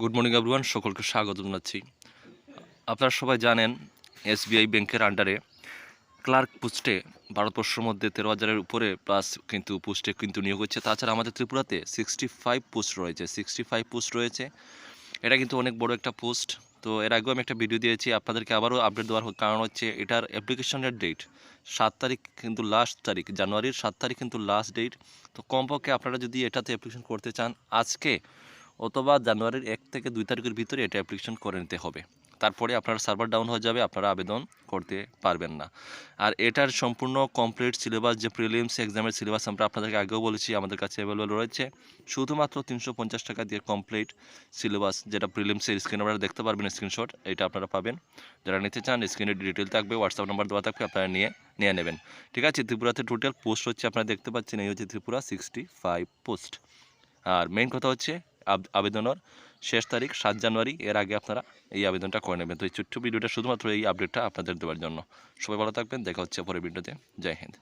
Good morning everyone সকলকে স্বাগত জানাচ্ছি। আপনারা সবাই জানেন, এসবিআই ব্যাংকের আন্ডারে ক্লার্ক পোস্টে ভারতবর্ষের মধ্যে তেরো হাজারের উপরে প্লাস কিন্তু পোস্টে কিন্তু নিয়োগ হচ্ছে। তাছাড়া আমাদের ত্রিপুরাতে সিক্সটি ফাইভ পোস্ট রয়েছে। সিক্সটি ফাইভ পোস্ট রয়েছে। এটা কিন্তু অনেক বড় একটা পোস্ট তো এর আগেও আমি একটা ভিডিও দিয়েছি। আপনাদেরকে আবারও আপডেট দেওয়ার কারণ হচ্ছে এটার অ্যাপ্লিকেশনের ডেট সাত তারিখ কিন্তু লাস্ট তারিখ, জানুয়ারির সাত তারিখ কিন্তু লাস্ট ডেট তো কমপক্ষে আপনারা যদি এটাতে অ্যাপ্লিকেশন করতে চান, আজকে অথবা জানুয়ারির এক থেকে দুই তারিখের ভিতরে এটা অ্যাপ্লিকেশন করে নিতে হবে। তারপরে আপনার সার্ভার ডাউন হয়ে যাবে, আপনারা আবেদন করতে পারবেন না। আর এটার সম্পূর্ণ কমপ্লিট সিলেবাস যে প্রিলিমস এক্সামের সিলেবাস আমরা আপনাদেরকে আগেও বলেছি, আমাদের কাছে অ্যাভেলেবল রয়েছে। শুধুমাত্র তিনশো পঞ্চাশ টাকা দিয়ে কমপ্লিট সিলেবাস যেটা প্রিলিমসের স্ক্রিন আপনারা দেখতে পারবেন স্ক্রিনশট এটা আপনারা পাবেন। যারা নিতে চান স্ক্রিনের ডিটেল থাকবে হোয়াটসঅ্যাপ নাম্বার দেওয়া থাকবে, আপনারা নিয়ে নিয়ে নেবেন। ঠিক আছে, ত্রিপুরাতে টোটাল পোস্ট হচ্ছে, আপনারা দেখতে পাচ্ছেন, এই হচ্ছে ত্রিপুরা সিক্সটি ফাইভ পোস্ট আর মেইন কথা হচ্ছে আবেদনের শেষ তারিখ সাত জানুয়ারি, এর আগে আপনারা এই আবেদনটা করে নেবেন। তো এই ছোট্ট ভিডিওটা শুধুমাত্র এই আপডেটটা আপনাদের দেওয়ার জন্য। সবাই ভালো থাকবেন, দেখা হচ্ছে পরের ভিডিওতে। জয় হিন্দ।